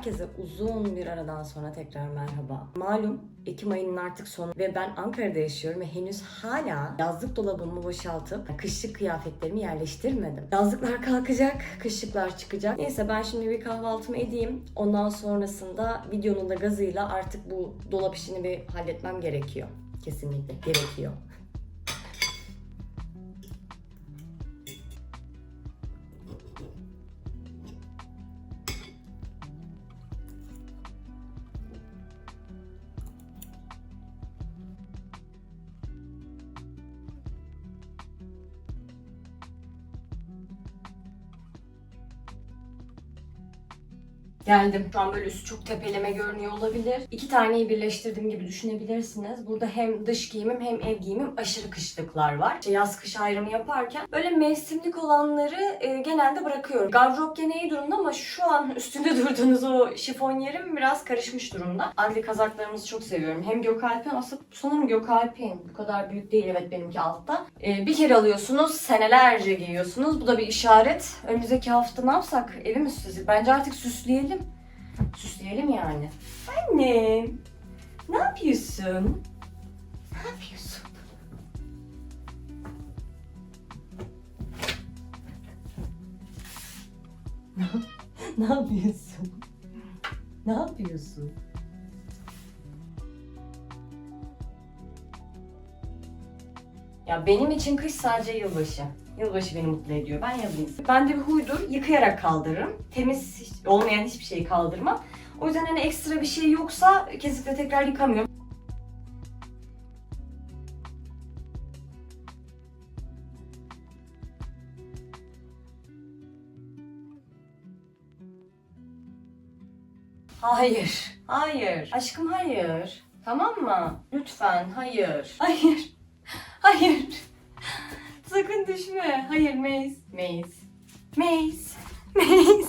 Herkese uzun bir aradan sonra tekrar merhaba. Malum Ekim ayının artık sonu ve ben Ankara'da yaşıyorum ve henüz hala yazlık dolabımı boşaltıp kışlık kıyafetlerimi yerleştirmedim. Yazlıklar kalkacak, kışlıklar çıkacak. Neyse ben şimdi bir kahvaltımı edeyim. Ondan sonrasında videonun da gazıyla artık bu dolap işini bir halletmem gerekiyor. Kesinlikle gerekiyor. Geldim. Şu an böyle üstü çok tepeleme görünüyor olabilir. İki taneyi birleştirdiğim gibi düşünebilirsiniz. Burada hem dış giyimim hem ev giyimim aşırı kışlıklar var. İşte yaz kış ayrımı yaparken böyle mevsimlik olanları e, genelde bırakıyorum. Gardırop gene iyi durumda ama şu an üstünde durduğunuz o şifonyerim biraz karışmış durumda. Adli kazaklarımızı çok seviyorum. Hem Gökalp'in aslında sanırım Gökalp'in bu kadar büyük değil evet benimki altta. E, bir kere alıyorsunuz senelerce giyiyorsunuz. Bu da bir işaret. Önümüzdeki hafta ne yapsak? Evi mi süsledik? Bence artık süsleyelim. Süsleyelim yani. Anne, ne yapıyorsun? Ne yapıyorsun? ne yapıyorsun? Ne yapıyorsun? Ya benim için kış sadece yılbaşı. Yılbaşı beni mutlu ediyor. Ben yaz insanıyım. Ben de bir huydur. Yıkayarak kaldırırım. Temiz hiç- olmayan hiçbir şeyi kaldırmam. O yüzden hani ekstra bir şey yoksa kesinlikle tekrar yıkamıyorum. Hayır. Hayır. Aşkım hayır. Tamam mı? Lütfen hayır. Hayır. Hayır. Sakın düşme. Hayır Maze. Maze. Maze. Maze.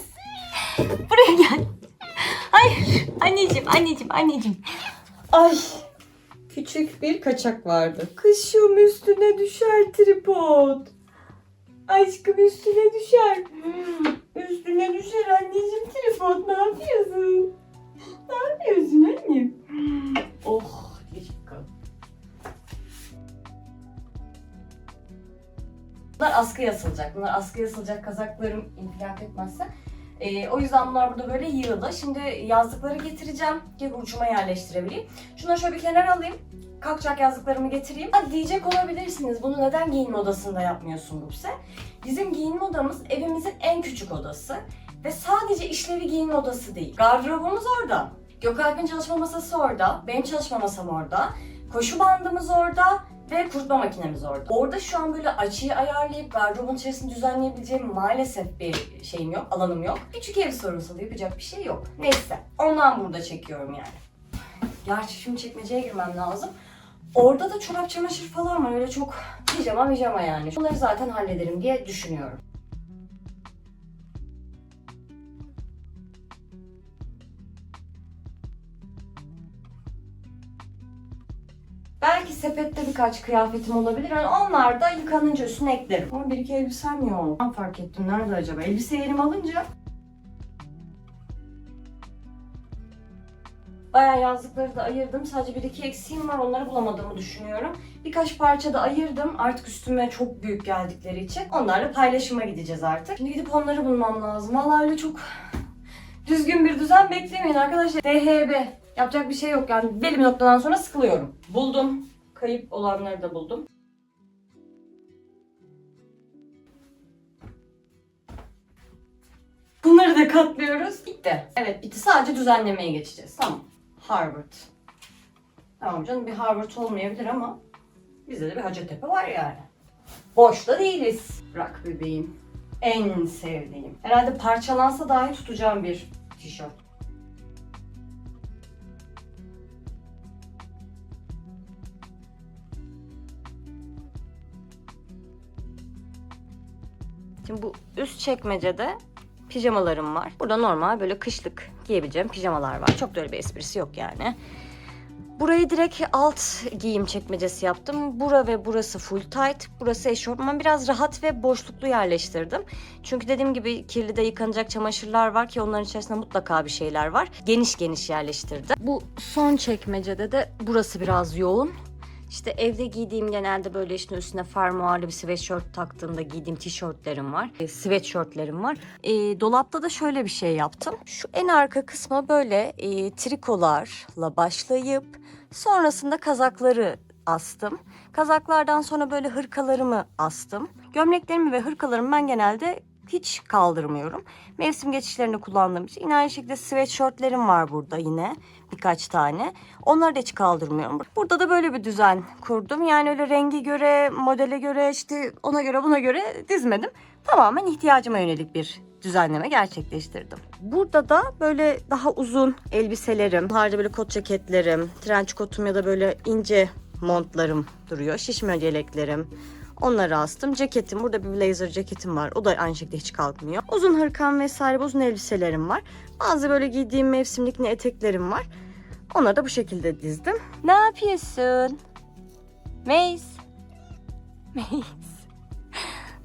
Buraya gel. Hayır. Anneciğim, anneciğim, anneciğim. Ay. Küçük bir kaçak vardı. Kışım üstüne düşer tripod. Aşkım üstüne düşer. Hmm, Üstüne düşer anneciğim tripod. Ne yapıyorsun? Ne yapıyorsun annem? Hmm, Bunlar askıya asılacak. Bunlar askıya asılacak kazaklarım infilak etmezse. Ee, o yüzden bunlar burada böyle yığılı. Şimdi yazlıkları getireceğim ki ucuma yerleştirebileyim. Şunları şöyle bir kenara alayım. Kalkacak yazlıklarımı getireyim. Ha, diyecek olabilirsiniz bunu neden giyinme odasında yapmıyorsun Gupse? Bizim giyinme odamız evimizin en küçük odası. Ve sadece işlevi giyinme odası değil. Gardırobumuz orada. Gökalp'in çalışma masası orada. Benim çalışma masam orada. Koşu bandımız orada ve kurutma makinemiz orada. Orada şu an böyle açıyı ayarlayıp gardırobun içerisini düzenleyebileceğim maalesef bir şeyim yok, alanım yok. Küçük ev sorunsalı yapacak bir şey yok. Neyse, ondan burada çekiyorum yani. Gerçi şimdi çekmeceye girmem lazım. Orada da çorap çamaşır falan var. Öyle çok pijama pijama yani. Bunları zaten hallederim diye düşünüyorum. Belki sepette birkaç kıyafetim olabilir. Yani onlar da yıkanınca üstüne eklerim. Ama bir iki elbisem yok. Ben fark ettim. Nerede acaba? Elbise yerimi alınca Bayağı yazlıkları da ayırdım. Sadece bir iki eksiğim var. Onları bulamadığımı düşünüyorum. Birkaç parça da ayırdım. Artık üstüme çok büyük geldikleri için. Onlarla paylaşıma gideceğiz artık. Şimdi gidip onları bulmam lazım. Vallahi öyle çok düzgün bir düzen beklemeyin arkadaşlar. DHB. Yapacak bir şey yok yani. Belli bir noktadan sonra sıkılıyorum. Buldum. Kayıp olanları da buldum. Bunları da katlıyoruz. Bitti. Evet bitti. Sadece düzenlemeye geçeceğiz. Tamam. Harvard. Tamam canım bir Harvard olmayabilir ama bizde de bir Hacettepe var yani. Boşta değiliz. Bırak bebeğim. En sevdiğim. Herhalde parçalansa dahi tutacağım bir tişört. Şimdi bu üst çekmecede pijamalarım var. Burada normal böyle kışlık giyebileceğim pijamalar var. Çok da öyle bir esprisi yok yani. Burayı direkt alt giyim çekmecesi yaptım. Bura ve burası full tight. Burası eşofman. Biraz rahat ve boşluklu yerleştirdim. Çünkü dediğim gibi kirli de yıkanacak çamaşırlar var ki onların içerisinde mutlaka bir şeyler var. Geniş geniş yerleştirdim. Bu son çekmecede de burası biraz yoğun. İşte evde giydiğim genelde böyle işte üstüne fermuarlı bir sweatshirt taktığımda giydiğim tişörtlerim var. E, sweatshirtlerim var. E, dolapta da şöyle bir şey yaptım. Şu en arka kısma böyle e, trikolarla başlayıp sonrasında kazakları astım. Kazaklardan sonra böyle hırkalarımı astım. Gömleklerimi ve hırkalarımı ben genelde hiç kaldırmıyorum. Mevsim geçişlerini kullandığım için. Yine aynı şekilde sweatshirtlerim var burada yine birkaç tane. Onları da hiç kaldırmıyorum. Burada da böyle bir düzen kurdum. Yani öyle rengi göre, modele göre, işte ona göre buna göre dizmedim. Tamamen ihtiyacıma yönelik bir düzenleme gerçekleştirdim. Burada da böyle daha uzun elbiselerim, harca böyle kot ceketlerim, trench kotum ya da böyle ince montlarım duruyor. Şişme yeleklerim. Onları astım. Ceketim, burada bir blazer ceketim var. O da aynı şekilde hiç kalkmıyor. Uzun hırkam vesaire uzun elbiselerim var. Bazı böyle giydiğim mevsimlik ne eteklerim var. Onları da bu şekilde dizdim. Ne yapıyorsun? Meis. Meis.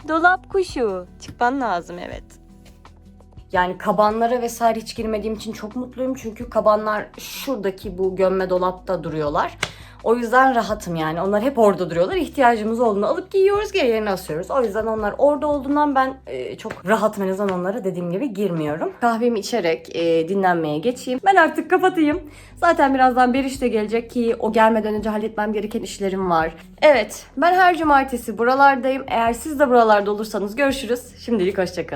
Dolap kuşu. Çıkman lazım evet. Yani kabanlara vesaire hiç girmediğim için çok mutluyum. Çünkü kabanlar şuradaki bu gömme dolapta duruyorlar. O yüzden rahatım yani. Onlar hep orada duruyorlar. İhtiyacımız olduğunda alıp giyiyoruz, geri yerine asıyoruz. O yüzden onlar orada olduğundan ben e, çok rahatım en azından onlara dediğim gibi girmiyorum. Kahvemi içerek e, dinlenmeye geçeyim. Ben artık kapatayım. Zaten birazdan bir işte gelecek ki o gelmeden önce halletmem gereken işlerim var. Evet, ben her cumartesi buralardayım. Eğer siz de buralarda olursanız görüşürüz. Şimdilik hoşçakalın.